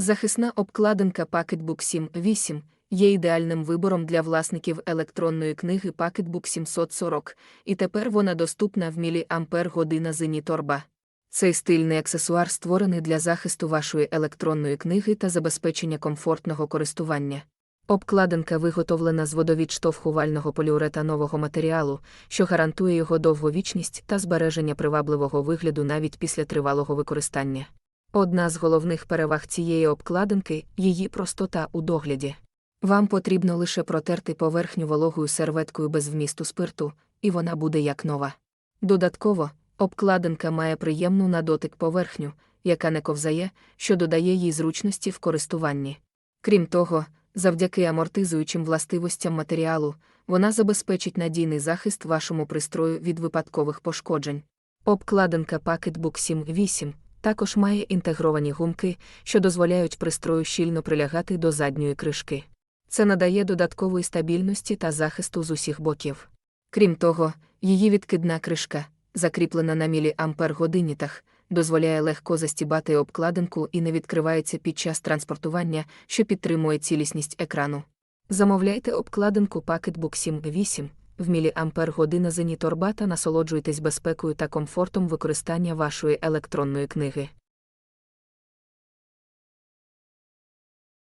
Захисна обкладинка Pocketbook 7 8 є ідеальним вибором для власників електронної книги Pocketbook 740, і тепер вона доступна в міліампер година зені торба. Цей стильний аксесуар створений для захисту вашої електронної книги та забезпечення комфортного користування. Обкладинка виготовлена з водовідштовхувального поліуретанового матеріалу, що гарантує його довговічність та збереження привабливого вигляду навіть після тривалого використання. Одна з головних переваг цієї обкладинки її простота у догляді. Вам потрібно лише протерти поверхню вологою серветкою без вмісту спирту, і вона буде як нова. Додатково, обкладинка має приємну на дотик поверхню, яка не ковзає, що додає їй зручності в користуванні. Крім того, завдяки амортизуючим властивостям матеріалу, вона забезпечить надійний захист вашому пристрою від випадкових пошкоджень. Обкладинка Pocketbook 7 8 також має інтегровані гумки, що дозволяють пристрою щільно прилягати до задньої кришки. Це надає додаткової стабільності та захисту з усіх боків. Крім того, її відкидна кришка, закріплена на міліампер годиннітах, дозволяє легко застібати обкладинку і не відкривається під час транспортування, що підтримує цілісність екрану. Замовляйте обкладинку Pocketbook 7 8 в міліампер година зені торбата насолоджуйтесь безпекою та комфортом використання вашої електронної книги.